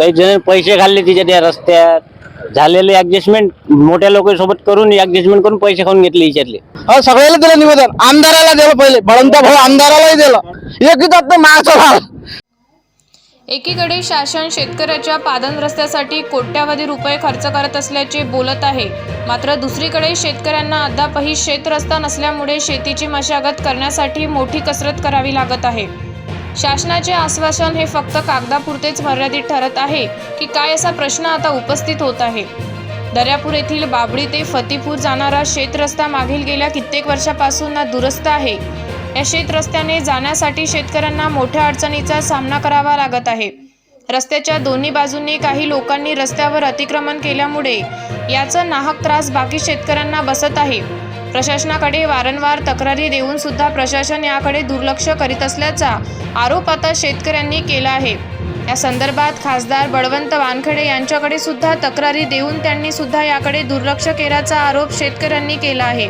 काही जण पैसे खाल्ले तिच्या त्या रस्त्यात. झालेले ऍडजस्टमेंट मोठ्या लोकांसोबत करून ऍडजस्टमेंट करून पैसे खाऊन घेतले हिच्यातले. हो सगळ्याला दिलं निवेदन. आमदाराला दिलं पहिले. बळवंता भाऊ आमदारालाही दिलं. एक तर मागचा भाग एकीकडे शासन शेतकऱ्याच्या पादन रस्त्यासाठी कोट्यावधी रुपये खर्च करत असल्याचे बोलत आहे. मात्र दुसरीकडे शेतकऱ्यांना अद्यापही शेत रस्ता नसल्यामुळे शेतीची मशागत करण्यासाठी मोठी कसरत करावी लागत आहे. शासनाचे आश्वासन हे फक्त कागदापुरतेच मर्यादित ठरत आहे की काय असा प्रश्न आता उपस्थित होत आहे. दर्यापूर येथील बाबळी ते फतेपूर जाणारा शेतरस्ता मागील गेल्या कित्येक वर्षापासून दुरुस्त आहे. या शेतरस्त्याने जाण्यासाठी शेतकऱ्यांना मोठ्या अडचणीचा सामना करावा लागत आहे. रस्त्याच्या दोन्ही बाजूंनी काही लोकांनी रस्त्यावर अतिक्रमण केल्यामुळे याचा नाहक त्रास बाकी शेतकऱ्यांना बसत आहे. प्रशासनाकडे वारंवार तक्रारी देऊन सुद्धा प्रशासन याकडे दुर्लक्ष करीत असल्याचा आरोप आता शेतकऱ्यांनी केला आहे. या संदर्भात खासदार बळवंत वानखेडे यांच्याकडे सुद्धा तक्रारी देऊन त्यांनी सुद्धा याकडे दुर्लक्ष केल्याचा आरोप शेतकऱ्यांनी केला आहे.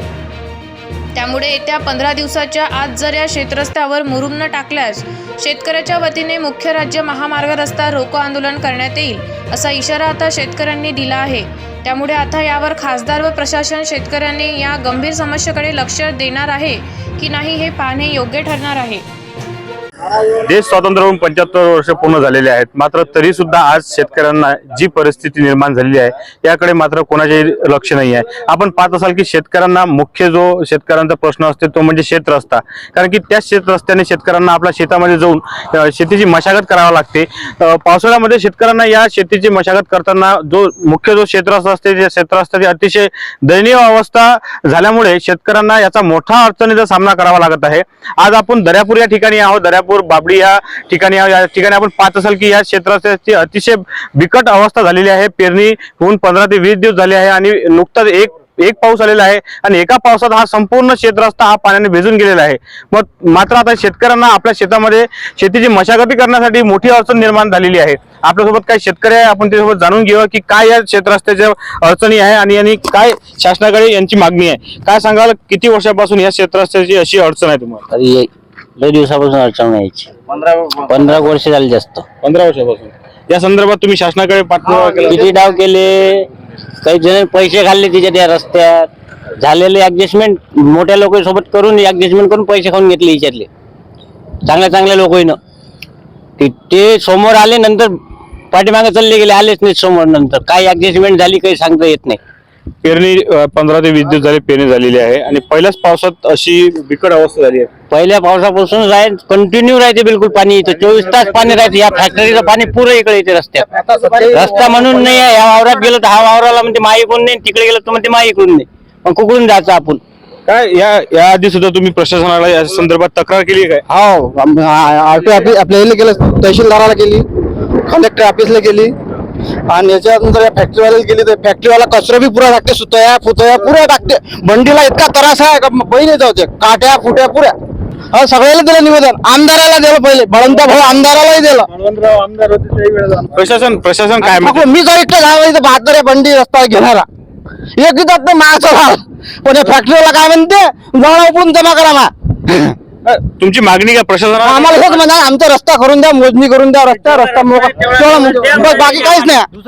त्यामुळे येत्या पंधरा दिवसाच्या आत जर या शेतरस्त्यावर मुरुम न टाकल्यास शेतकऱ्याच्या वतीने मुख्य राज्य महामार्ग रस्ता रोको आंदोलन करण्यात येईल असा इशारा आता शेतकऱ्यांनी दिला आहे. त्यामुळे आता यावर खासदार व प्रशासन शेतकऱ्यांनी या गंभीर समस्येकडे लक्ष देणार आहे की नाही हे पाहणे योग्य ठरणार आहे. देश स्वातंत्र्य होऊन पंच्याहत्तर वर्ष पूर्ण झालेले आहेत. मात्र तरी सुद्धा आज शेतकऱ्यांना जी परिस्थिती निर्माण झालेली आहे याकडे मात्र कोणाचेही लक्ष नाही आहे. आपण पाहत असाल की शेतकऱ्यांना मुख्य जो शेतकऱ्यांचा प्रश्न असतो तो म्हणजे शेतरस्ता कारण की त्या शेतरस्त्याने शेतकऱ्यांना आपल्या शेतामध्ये जाऊन शेतीची मशागत करावी लागते. पावसाळ्यामध्ये शेतकऱ्यांना या शेतीची मशागत करताना जो मुख्य जो क्षेत्रस्ता असते त्या क्षेत्रस्ताची अतिशय दयनीय अवस्था झाल्यामुळे शेतकऱ्यांना याचा मोठा अडचणीचा सामना करावा लागत आहे. आज आपण दर्यापूर या ठिकाणी आहोत. दर्यापूर बाबडी या ठिकाणी या ठिकाणी आपण पाहत असाल की या क्षेत्राची अतिशय बिकट अवस्था झालेली आहे. पेरणी होऊन पंधरा ते वीस दिवस झाले आहे आणि नुकताच एक एक पाऊस आलेला आहे आणि एका पावसात हा संपूर्ण क्षेत्र असता हा पाण्याने भिजून गेलेला आहे. मग मात्र आता शेतकऱ्यांना आपल्या शेतामध्ये शेतीची मशागती करण्यासाठी मोठी अडचण निर्माण झालेली आहे. आपल्यासोबत काही शेतकरी आहे आपण त्यासोबत जाणून घेऊया की काय या शेतरस्त्याच्या अडचणी आहे आणि आणि काय शासनाकडे यांची मागणी आहे. काय सांगाल किती वर्षापासून या शेतरस्त्याची अशी अडचण आहे तुम्हाला? लय दिवसापासून अडचण यायची पंधरा वर्ष झाली जास्त. पंधरा वर्षापासून. या संदर्भात तुम्ही शासनाकडे पाठपुरावा केला. किती डाव केले? काही जण पैसे खाल्ले तिच्या त्या रस्त्यात. झालेले ऍडजस्टमेंट मोठ्या लोकांसोबत करून ऍडजस्टमेंट करून पैसे खाऊन घेतले हिच्यातले. चांगल्या चांगल्या लोकांना. ते ते समोर आले नंतर पाठीमागे चालले गेले आलेच नाही समोर नंतर. काय ऍडजस्टमेंट झाली काही सांगता येत नाही. पेरणी पंधरा ते वीस दिवस झाले पेरणी झालेली आहे आणि पहिल्याच पावसात अशी बिकट अवस्था झाली आहे. पहिल्या पावसापासून राह कंटिन्यू राहते बिलकुल पाणी इथं. चोवीस तास पाणी राहते. या फॅक्टरीचं पाणी पुरं इकडे येते रस्त्यात. रस्ता म्हणून नाही आहे. या वावरात गेलो तर हा वावराला म्हणते माई कोण नाही. तिकडे गेलो तर म्हणते माई कोण नाही. मग कुकडून जायचं आपण. काय या या आधी सुद्धा तुम्ही प्रशासनाला या संदर्भात तक्रार केली आहे काय? हो. आरटी ऑफिस आपल्या याला केलं तहसीलदाराला केली कलेक्टर ऑफिसला केली. आणि याच्यानंतर या फॅक्टरीवाल्याला गेली तर फॅक्टरीवाला कचरा बी पुरा टाकते सुतया फुतया पुरा टाकते. बंडीला इतका त्रास आहे का? बहिणी जाऊते काट्या फुट्या पुऱ्या. हो सगळ्याला दिलं निवेदन. आमदाराला दिलं पहिले. बळवंता भाऊ आमदारालाही दिलं. प्रशासन प्रशासन काय म्हणते? मग मी जर एकटं झालं इथं बहात्तर या बंडी रस्ता घेणारा. एक इथं भाव पण या फॅक्टरीवाला काय म्हणते? जवळ उठून जमा करा मा. तुमची मागणी काय? प्रशासनाला आम्हाला हेच म्हणा आमचा रस्ता करून द्या मोजणी करून द्या रस्ता रस्ता तेवढा. बस बाकी काहीच नाही.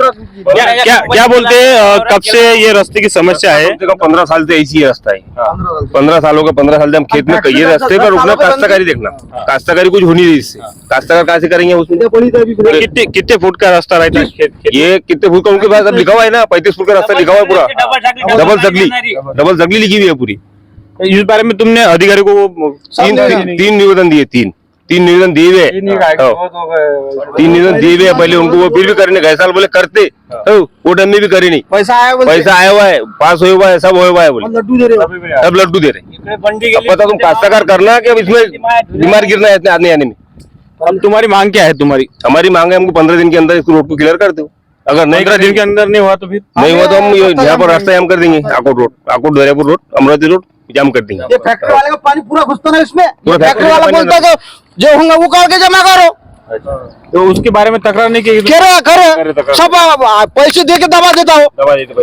क्या क्या क्या बोलते अं, कब से ये रास्ते की समस्या है? कम से कम पंद्रह साल से ऐसी ही रास्ता है। पंद्रह सालों का पंद्रह साल से हम खेत में ये रास्ते पर रुकना काश्तकारी देखना। काश्तकारी कुछ हो नहीं रही इससे काश्तकार कैसे करेंगे उसमें? कितने कितने फुट का रास्ता रहता है खेत खेत ये कितने फुट का? उनके पास अब लिखा हुआ है ना पैंतीस फुट का रास्ता लिखा हुआ है पूरा। डबल जगली डबल जगली लिखी हुई है पूरी। इस बारे में तुमने अधिकारी को तीन तीन- निवेदन दिए तीन। तीन निवेदन दिए हुए। हैं। हाँ। तीन निवेदन दिए हुए हैं पहले उनको वो फिर भी करने गए साल बोले करते। हाँ, वो टाइम में भी करे नहीं। पैसा आहे पैसा आया हुआ है पास हुआ हुआ है सब हुआ हुआ है बोले। लड्डू दे रहे सब लड्डू दे रहे। अब पता तुम काश्तकार करना कि अब इसमें बीमार गिरना है इतने आने आने में। अब तुम्हारी मांग क्या है तुम्हारी? हमारी मांग है हमको पंद्रह दिन के अंदर इसको रोड को क्लियर कर दो। अगर नहीं पंद्रह कर दिन के अंदर नहीं हुआ तो फिर नहीं हुआ तो हम यहाँ पर रास्ता जाम कर देंगे Akot road Akot Daryapur road Amravati road. जाम कर देंगे। ये फैक्ट्री वाले का पानी पूरा घुसता ना इसमें। पूरा फैक्ट्री वाला बोलता है जो होगा वो करके जमा करो। तो उसके बारे में तक्रार नहीं की खरं खरं सब आ, पैसे दे के दबा देता हो।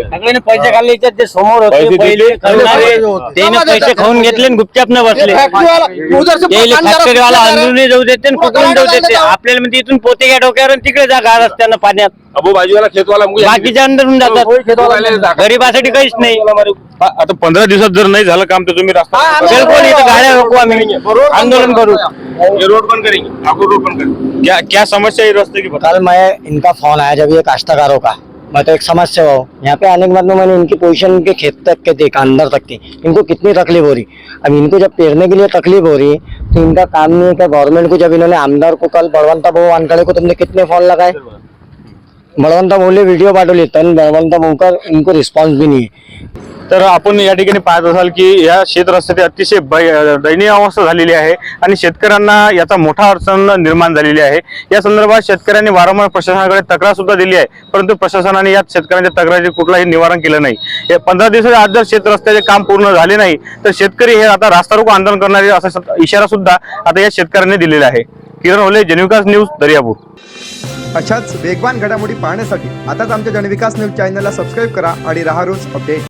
सगळ्यांनी पैसे। खाल्ले याच्यात जे समोर होते पैसे पहिले दिले, खाणारे, पैसे होते. त्याने पैसे खाऊन घेतले आणि गुपचाप न बसले। फॅक्टरीवाला उधर से त्याला पानी जरा फॅक्टरीवाला सुद्धा जरा- अंदरून जाऊ देते आणि कुठून जाऊ देते. आपल्याला म्हणजे इथून पोते घ्या डोक्यावर आणि तिकडे जा गार रस्त्यानं पाण्यात. अबो बाजूला खेतवाला मुझे- बाकीच्या अंदरून जातात. गरीबासाठी काहीच नाही. आता पंधरा दिवसात जर नाही झालं काम तर तुम्ही रस्ता हा, आम्ही- बिलकुल इथं गाड्या रोखू आम्ही. आंदोलन करू. ये रोड करेंगे. ठाकुर रोड बंद करेंगे. क्या क्या समस्या है रास्ते की? बता कल मैं इनका फ़ोन आया जब ये काश्तकारों का। मैं तो एक समस्या हूँ। यहाँ पे आने के बाद में मैंने इनकी पोजीशन इनके खेत तक के देखा अंदर तक की। इनको कितनी तकलीफ़ हो रही? अब इनको जब पेरने के लिए तकलीफ़ हो रही तो इनका काम नहीं है क्या गवर्नमेंट को? जब इन्होंने आमदार को कल बळवंता भाऊ वानखड़े को तुमने कितने फ़ोन लगाए? भाऊले व्हिडिओ पाठवले तर बळवंता भाऊ का इनको रिस्पॉन्स भी नहीं है। तर आपण या ठिकाणी पाहत असाल की या शेत रस्त्याची अतिशय दयनीय अवस्था झालेली आहे आणि शेतकऱ्यांना याचा मोठा अडचण निर्माण झालेली आहे. या संदर्भात शेतकऱ्यांनी वारंवार प्रशासनाकडे तक्रार सुद्धा दिली आहे. परंतु प्रशासनाने यात शेतकऱ्यांच्या तक्रारीचे कुठलाही निवारण केलं नाही. पंधरा दिवसाच्या आत जर शेत रस्त्याचे काम पूर्ण झाले नाही तर शेतकरी हे आता रास्ता रोको आंदोलन करणारे असा इशारा सुद्धा आता या शेतकऱ्यांनी दिलेला आहे. किरण ओले जनविकास न्यूज दर्यापूर. अशाच वेगवान घडामोडी पाहण्यासाठी आताच आमच्या जनविकास न्यूज चॅनलला सबस्क्राईब करा आणि राहा रोज अपडेट.